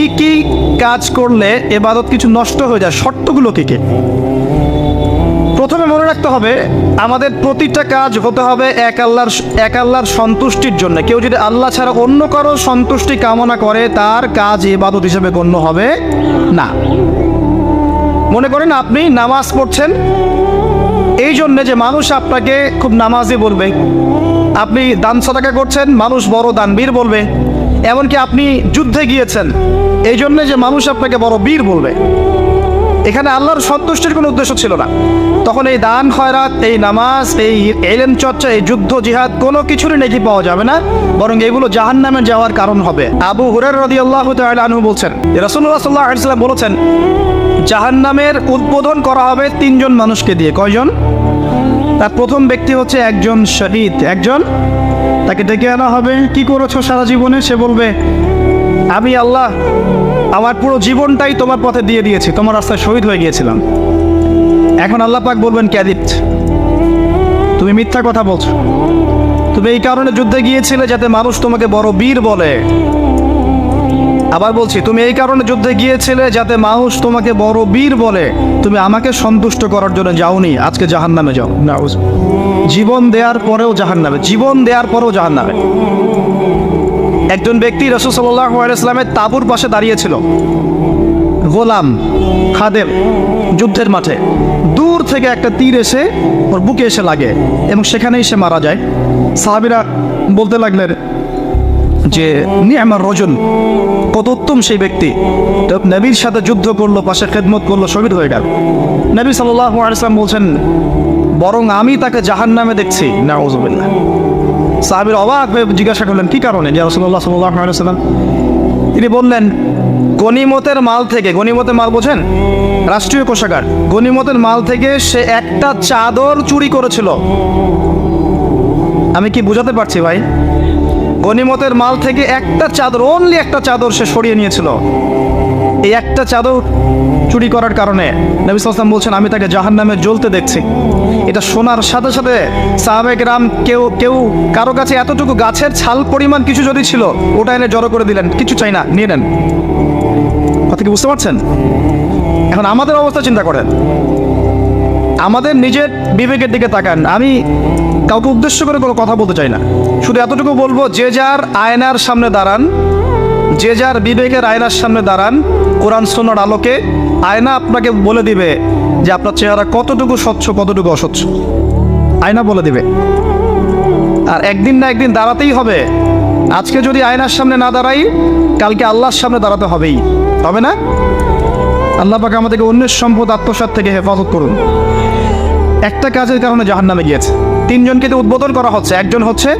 কি কি কাজ করলে এবাদত কিছু নষ্ট হয়ে যায়? শর্তগুলো কি কি? প্রথমে মনে রাখতে হবে, আমাদের প্রতিটা কাজ হতে হবে এক আল্লাহর এক আল্লাহর সন্তুষ্টির জন্য। কেউ যদি আল্লাহ ছাড়া অন্য কারও সন্তুষ্টি কামনা করে, তার কাজ ইবাদত হিসেবে গণ্য হবে না। মনে করেন আপনি নামাজ পড়ছেন, এই জন্যে যে মানুষ আপনাকে খুব নামাজি বলবে। আপনি দান সদাকা করছেন, মানুষ বড় দানবীর বলবে। এমনকি আপনি যুদ্ধে গিয়েছেন। এই জন্যে যে মানুষ আপনাকে বড় বীর বলবে। এখানে আল্লাহর সন্তুষ্টির কোনো উদ্দেশ্য ছিল না। তখন এই দান, খয়রাত, এই নামাজ, এই এলেন চর্চা, এই যুদ্ধ, জিহাদ কোনো কিছুরই নাকি পাওয়া যাবে না। বরং এগুলো জাহান নামে যাওয়ার কারণ হবে। আবু হুরের রদি আল্লাহ আনহু বলছেন রসুল্লাহ সাল্লাহ আলিয়াল্লাম বলেছেন জাহান নামের উদ্বোধন করা হবে তিনজন মানুষকে দিয়ে। কয়জন? তার প্রথম ব্যক্তি হচ্ছে একজন শহীদ। একজন? তাকে ডেকে আনা হবে। কি করেছ সারা জীবনে? সে বলবে, আমি আল্লাহ, আমার পুরো জীবনটাই তোমার পথে দিয়ে দিয়েছি। তোমার রাস্তায় শহীদ হয়ে গিয়েছিলাম। এখন আল্লাহ পাক বলবেন ক্যাদিত তুমি মিথ্যা কথা বলছো। তুমি এই কারণে যুদ্ধে গিয়েছিলে যাতে মানুষ তোমাকে বড় বীর বলে। আবার বলছি তুমি এই কারণে যুদ্ধে গিয়েছিলে যাতে মানুষ তোমাকে বড় বীর বলে। তুমি আমাকে সন্তুষ্ট করার জন্য যাওনি আজকে জাহান নামে যাও। না জীবন দেওয়ার পরেও জাহান নামে জীবন দেওয়ার পরেও জাহান নামে একজন ব্যক্তি রসুল সাল্লাহ ইসলামের তাবুর পাশে দাঁড়িয়েছিল গোলাম খাদেম যুদ্ধের মাঠে। দূর থেকে একটা তীর এসে ওর বুকে এসে লাগে এবং সেখানেই সে মারা যায়। সাহাবিরা বলতে লাগলেন যে নি আমার রজন কত উত্তম সেই ব্যক্তি। তো নবীর সাথে যুদ্ধ করল, পাশে খেদমত করল, শহীদ হয়ে গেল। নবী আলাইসলাম বলছেন, বরং আমি তাকে জাহান নামে দেখছি। না ওজবিল্লা সাহাবির অবাক হয়ে জিজ্ঞাসা করলেন, কি কারণে? আলাইসাল্লাম তিনি বললেন গনিমতের মাল থেকে গনিমতের মাল বোঝেন? রাষ্ট্রীয় কোষাগার। গনিমতের মাল থেকে সে একটা চাদর চুরি করেছিল। আমি কি বুঝাতে পারছি ভাই? গনিমতের মাল থেকে একটা চাদর অনলি একটা চাদর সে সরিয়ে নিয়েছিল। এই একটা চাদর চুরি করার কারণে নবী সাল্লাম বলছেন, আমি তাকে জাহান নামে জ্বলতে দেখছি। এটা শোনার সাথে সাথে সাহাবেক রাম কেউ কেউ কারও কাছে এতটুকু গাছের ছাল পরিমাণ কিছু যদি ছিল, ওটা এনে জড়ো করে দিলেন, কিছু চাই না, নিয়ে নেন। কথা কি বুঝতে পারছেন? এখন আমাদের অবস্থা চিন্তা করেন। আমাদের নিজের বিবেকের দিকে তাকান। আমি কাউকে উদ্দেশ্য করে কোনো কথা বলতে চাই না। শুধু এতটুকু বলব, যে যার আয়নার সামনে দাঁড়ান, যে যার বিবেকের আয়নার সামনে দাঁড়ান, কোরআন সোনার আলোকে আয়না আপনাকে বলে দিবে যে আপনার চেহারা কতটুকু স্বচ্ছ, কতটুকু অস্বচ্ছ। আয়না বলে দিবে। আর একদিন না একদিন দাঁড়াতেই হবে। আজকে যদি আয়নার সামনে না দাঁড়াই, কালকে আল্লাহর সামনে দাঁড়াতে হবেই। হবে না? আল্লাহ পাকে আমাদেরকে অন্যের সম্পদ, আত্মসাত থেকে হেফাজত করুন। একটা কাজের কারণে জাহান্নামে গিয়েছে। তিনজনকে তো উদ্বোধন করা হচ্ছে। একজন হচ্ছে